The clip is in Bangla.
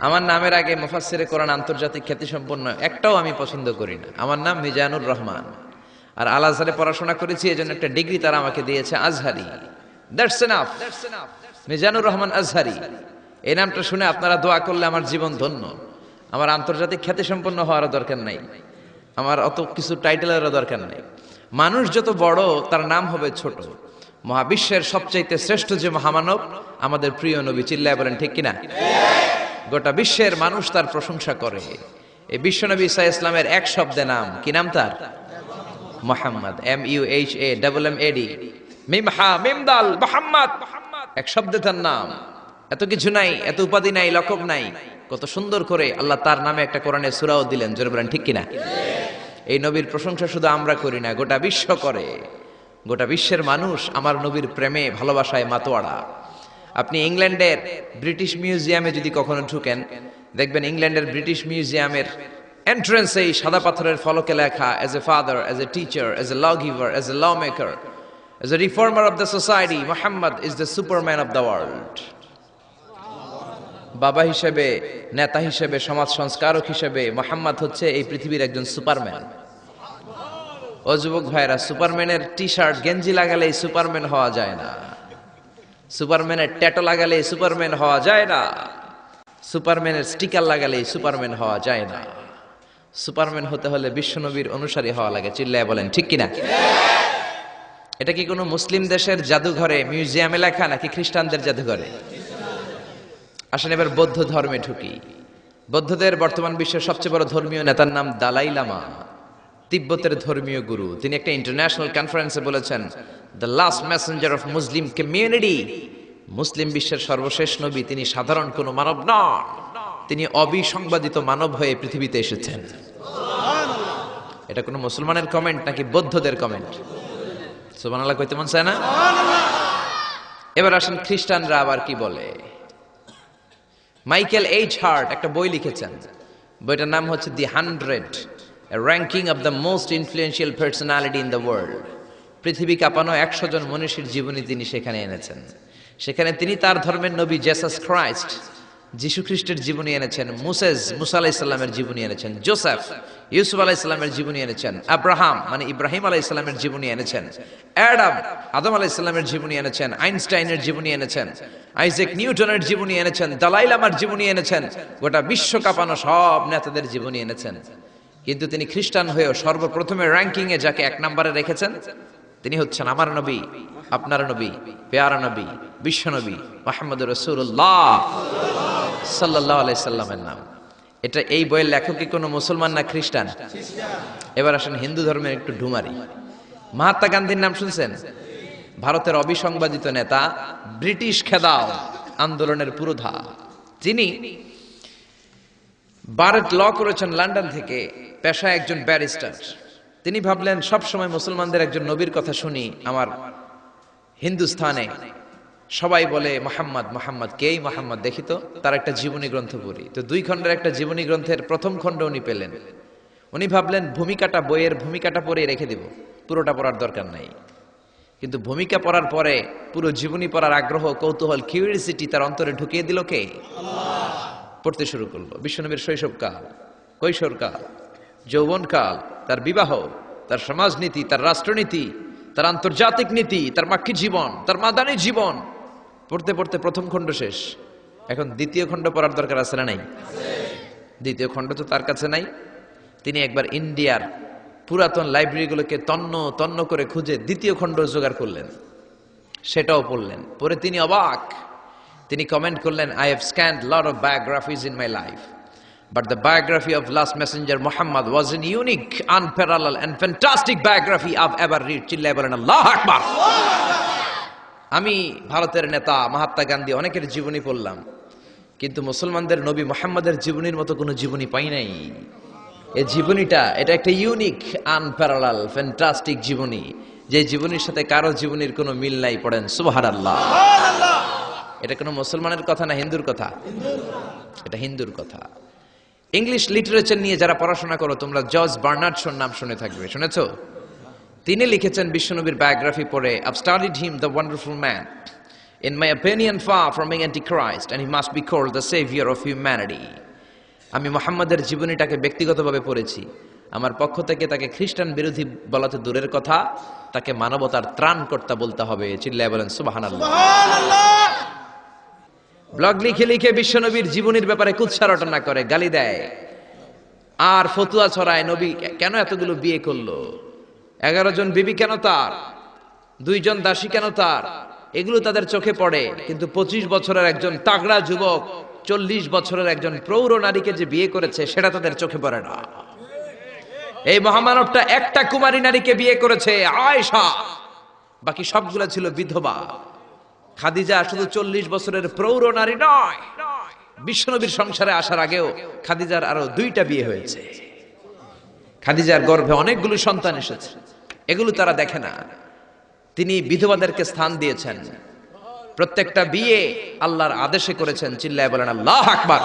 আমার নামের আগে মুফাসসিরে কোরআন আন্তর্জাতিক খ্যাতিসম্পন্ন একটাও আমি পছন্দ করি না। আমার নাম মিজানুর রহমান। আর আল আজহারে পড়াশোনা করেছি এই জন্য একটা ডিগ্রি তারা আমাকে দিয়েছে আজহারি। দ্যাটস মিজানুর রহমান আজহারি। এই নামটা শুনে আপনারা দোয়া করলে আমার জীবন ধন্য। আমার আন্তর্জাতিক খ্যাতিসম্পন্ন হওয়ারও দরকার নাই। আমার অত কিছু টাইটেলেরও দরকার নেই। মানুষ যত বড়, তার নাম হবে ছোট। মহাবিশ্বের সবচাইতে শ্রেষ্ঠ যে মহামানব, আমাদের প্রিয় নবী চিল্লায় বলেন, ঠিক কিনা? গোটা বিশ্বের মানুষ তার প্রশংসা করে। এই বিশ্বনবী ইসা ইসলামের এক শব্দে নাম, কি নাম তার? Mohammad M U H A double M A D মিম হা, মিম দাল, মোহাম্মদ। এক শব্দে তার নাম, এত কিছু নাই, এত উপাধি নাই, লকব নাই, কত সুন্দর করে আল্লাহ তার নামে একটা কোরআনে সূরাও দিলেন, জোরে বলেন, ঠিক কিনা? এই নবীর প্রশংসা শুধু আমরা করি না, গোটা বিশ্ব করে। গোটা বিশ্বের মানুষ আমার নবীর প্রেমে, ভালোবাসায় মাতোয়ারা। আপনি ইংল্যান্ডের ব্রিটিশ মিউজিয়ামে যদি কখনো ঢুকেন, দেখবেন ইংল্যান্ডের ব্রিটিশ মিউজিয়ামের এন্ট্রেন্সে এই সাদা পাথরের ফলকে লেখা as a father as a teacher as a law giver as a law maker as a reformer of the society Mohammad is the superman of the world বাবা হিসেবে, নেতা হিসেবে, সমাজ সংস্কারক হিসেবে মোহাম্মদ হচ্ছে এই পৃথিবীর একজন সুপারম্যান। ও যুবক ভাইরা সুপারম্যানের টি শার্ট গেঞ্জি লাগালে সুপারম্যান হওয়া যায় না। সুপারম্যানের ট্যাটো লাগালে সুপারম্যান হওয়া যায় না। সুপারম্যানের স্টিকার লাগালে সুপারম্যান হওয়া যায় না। সুপারম্যান হতে হলে বিশ্বনবীর অনুসারী হওয়া লাগে, চিল্লায় বলেন, ঠিক কিনা? এটা কি কোনো মুসলিম দেশের জাদুঘরে, মিউজিয়ামে লেখা, নাকি খ্রিস্টানদের জাদুঘরে? আসেন এবার বৌদ্ধ ধর্মে ঢুকি। বৌদ্ধদের বর্তমান বিশ্বের সবচেয়ে বড় ধর্মীয় নেতার নাম দালাই লামা, তিব্বতের ধর্মীয় গুরু। তিনি একটা ইন্টারন্যাশনাল কনফারেন্সে বলেছেন the last messenger of Muslim community মুসলিম বিশ্বের সর্বশেষ নবী, তিনি সাধারণ কোনো মানব নন। তিনি অবিসংবাদিত মানব হয়ে পৃথিবীতে এসেছেন। এটা কোনো মুসলমানের কমেন্ট নাকি বৌদ্ধদের কমেন্ট সুবহানাল্লাহ, কইতে মন চায় না? এবার আসেন খ্রিস্টানরা আবার কি বলে? মাইকেল এইচ হার্ট একটা বই লিখেছেন। বইটার নাম হচ্ছে the hundred ranking of the most influential personality in the world পৃথিবী কাঁপানো একশো জন মনীষীর জীবনী তিনি সেখানে এনেছেন। সেখানে তিনি তার ধর্মের নবী জেসাস ক্রাইস্ট যিশু খ্রিস্টের জীবনী এনেছেন মুসেজ মুসা আলাহ ইসলামের জীবনী এনেছেন, জোসেফ, ইউসুফ আলাহ ইসলামের জীবনী এনেছেন, আব্রাহাম মানে ইব্রাহিম আলাহ ইসলামের জীবনী এনেছেন, অ্যাডাম, আদম আলাহ ইসলামের জীবনী এনেছেন, আইনস্টাইনের জীবনী এনেছেন, আইজেক নিউটনের জীবনী এনেছেন, দালাই লামার জীবনী এনেছেন, গোটা বিশ্ব কাঁপানো সব নেতাদের জীবনী এনেছেন। কিন্তু তিনি খ্রিস্টান হয়েও সর্বপ্রথমে র্যাঙ্কিংয়ে যাকে এক নম্বরে রেখেছেন তিনি হচ্ছেন আমার নবী, আপনার নবী, পেয়ারা নবী, বিশ্ব নবী মাহমুদ রসুল্লাহ সাল্লাহ আলাইসাল্লামের নাম। এটা এই বইয়ের লেখক কি কোনো মুসলমান না খ্রিস্টান? এবার আসেন হিন্দু ধর্মের একটু ঢুমারি মহাত্মা গান্ধীর নাম শুনছেন? ভারতের অবিসংবাদিত নেতা, ব্রিটিশ খেদাও আন্দোলনের পুরোধা। যিনি বারেট ল করেছেন লন্ডন থেকে পেশায় একজন ব্যারিস্টার। তিনি ভাবলেন, সব সময় মুসলমানদের একজন নবীর কথা শুনি, আমার হিন্দুস্থানে সবাই বলে, মোহাম্মদ মোহাম্মদ, কেই মোহাম্মদ? দেখি তো, তার একটা জীবনী গ্রন্থ পড়ি। তো দুই খণ্ডের একটা জীবনী গ্রন্থের প্রথম খণ্ড উনি পেলেন। উনি ভাবলেন, ভূমিকাটা বইয়ের ভূমিকাটা পড়ে রেখে দিব, পুরোটা পড়ার দরকার নাই। কিন্তু ভূমিকা পড়ার পরে পুরো জীবনী পড়ার আগ্রহ, কৌতূহল কিউরিয়াসিটি তার অন্তরে ঢুকিয়ে দিল কে? পড়তে শুরু করল। বিশ্বনবীর শৈশবকাল, কৈশোরকাল, যৌবনকাল তার বিবাহ, তার সমাজনীতি, তার রাষ্ট্রনীতি, তার আন্তর্জাতিক নীতি, তার মাক্ষী জীবন, তার মাদানী জীবন। পড়তে পড়তে প্রথম খণ্ড শেষ। এখন দ্বিতীয় খণ্ড পড়ার দরকার আছে না নাই? দ্বিতীয় খণ্ড তো তার কাছে নাই। তিনি একবার ইন্ডিয়ার পুরাতন লাইব্রেরিগুলোকে তন্ন তন্ন করে খুঁজে দ্বিতীয় খণ্ড জোগাড় করলেন। সেটাও পড়লেন। পরে তিনি অবাক। তিনি কমেন্ট করলেন I have scanned lot of biographies in my life but the biography of last messenger Mohammad was an unique unparallel and fantastic biography of ever read চিল্লাই বলেন আল্লাহ আকবার! আমি ভারতের নেতা মহাত্মা গান্ধী অনেকের জীবনী পড়লাম কিন্তু মুসলমানদের নবী মোহাম্মদের জীবনীর মতো কোনো জীবনী পাই নাই। এই জীবনীটা এটা একটা ইউনিক আনপ্যারালাল ফ্যান্টাস্টিক জীবনী যে জীবনীর সাথে কারও জীবনীর কোনো মিল নাই পড়েন সুবাহার আল্লাহ এটা কোনো মুসলমানের কথা না হিন্দুর কথা? এটা হিন্দুর কথা। ইংলিশ লিটারেচার নিয়ে যারা পড়াশোনা করো তোমরা জর্জ বার্নার্ড শোর নাম শুনে থাকবে শুনেছ? তিনি লিখেছেন বিশ্বনবীর বায়োগ্রাফি পড়ে I've studied him the wonderful man In my opinion, far from being antichrist, and he must be called the savior of humanity. আমি মোহাম্মদের জীবনীটাকে ব্যক্তিগতভাবে পড়েছি। আমার পক্ষ থেকে তাকে খ্রিস্টান বিরোধী বলাতে দূরের কথা তাকে মানবতার ত্রাণ কর্তা বলতে হবে চিল্লায় বলেন সুবাহান ব্লগ লিখে লিখে বিশ্বনবীর জীবনীর ব্যাপারে কুৎসা রটনা করে, গালি দেয়। আর ফতুয়া ছড়ায় নবী, কেন এতগুলো বিয়ে করল? এগারো জন বিবি কেন তার? দুইজন দাসী কেন তার? এগুলো তাদের চোখে পড়ে, কিন্তু পঁচিশ বছরের একজন তাগড়া যুবক, চল্লিশ বছরের একজন প্রৌঢ় নারীকে যে বিয়ে করেছে, সেটা তাদের চোখে পড়ে না। এই মহামানবটা একটা কুমারী নারীকে বিয়ে করেছে, আয়েশা। বাকি সবগুলো ছিল বিধবা। খাদিজা শুধু চল্লিশ বছরের প্রৌঢ় নারী নয়, বিশ্বনবীর সংসারে আসার আগেও খাদিজার আরও দুইটা বিয়ে হয়েছে। খাদিজার গর্ভে অনেকগুলো সন্তান এসেছে। এগুলো তারা দেখে না। তিনি বিধবাদেরকে স্থান দিয়েছেন। প্রত্যেকটা বিয়ে আল্লাহর আদেশে করেছেন। চিল্লায় বলেন, আল্লাহ আকবার।